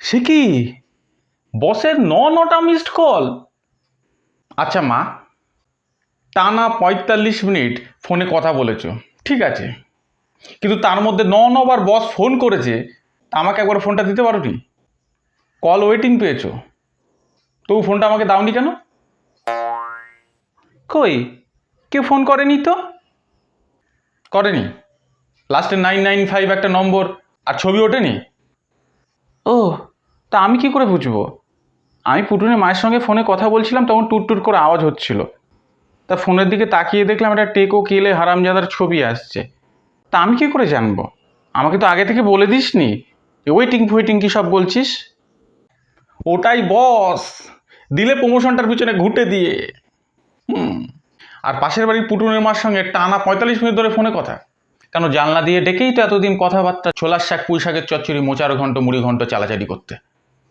সে কি? বসের ন নটা মিসড কল আচ্ছা মা, টানা পঁয়তাল্লিশ মিনিট ফোনে কথা বলেছ, ঠিক আছে। কিন্তু তার মধ্যে ন নবার বস ফোন করেছে, আমাকে একবার ফোনটা দিতে পারো নি কল ওয়েটিং পেয়েছ। তবু ফোনটা আমাকে দাওনি কেন? কই? কে ফোন করেনি তো? করেনি। লাস্টে নাইন নাইন ফাইভ একটা নম্বর, আর ছবি ওঠেনি? ও, তা আমি কি করে বুঝব? আমি পুটুনের মায়ের সঙ্গে ফোনে কথা বলছিলাম, তখন টুট করে আওয়াজ হচ্ছিল। তা ফোনের দিকে তাকিয়ে দেখলাম একটা টেকো কেলে হারামজাদার ছবি আসছে। তা আমি কি করে জানব? আমাকে তো আগে থেকে বলে দিসনি। ওয়েটিং ফুয়েটিং কি সব বলছিস? ওটাই বস। দিলে প্রমোশনটার পিছনে ঘুটে দিয়ে। হুম, আর পাশের বাড়ির পুটুনের মার সঙ্গে টানা পঁয়তাল্লিশ মিনিট ধরে ফোনে কথা। কেন জানলা দিয়ে ডেকেই তো এতদিন কথাবার্তা, ছোলার শাক, পুঁই শাকের চচ্চড়ি, মোচার ঘন্ট, মুড়ি ঘন্ট, চালাচালি করতে।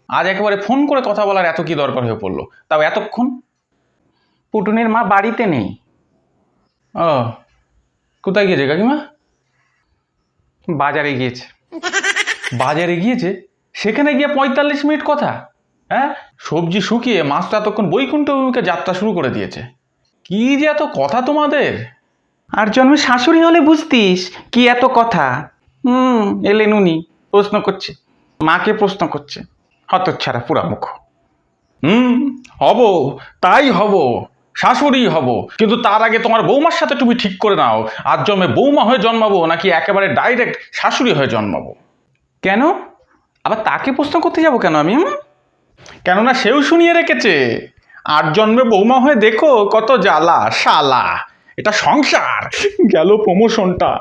আজ একেবারে ফোন করে কথা বলার এত কি দরকার হয়ে পড়ল? তাও এতক্ষণ? পুটুনের মা বাড়িতে নেই। ও, কোথায় গিয়েছে কাকিমা? বাজারে গিয়েছে। বাজারে গিয়েছে? সেখানে গিয়ে পঁয়তাল্লিশ মিনিট কথা হ্যাঁ? সবজি শুকিয়ে মাছটা এতক্ষণ বৈকুণ্ঠ যাত্রা শুরু করে দিয়েছে। কি যে এত কথা তোমাদের? আর জন্মে শাশুড়ি হলে বুঝতিস কি এত কথা। হুম, এলেন উনি, প্রশ্ন করছে। মাকে প্রশ্ন করছে, হতচ্ছাড়া পুরা মুখ হুম, হব, তাই হব, শাশুড়ি হব, কিন্তু তার আগে তোমার বৌমার সাথে তুমি ঠিক করে নাও। আর জন্মে বৌমা হয়ে জন্মাবো, নাকি একেবারে ডাইরেক্ট শাশুড়ি হয়ে জন্মাবো? কেন? আবার তাকে প্রশ্ন করতে যাব কেন আমি? কেননা সেও শুনিয়ে রেখেছে। আর জন্মে বৌমা হয়ে দেখো কত জ্বালা, শালা। এটা সংসার। গেল প্রমোশনটা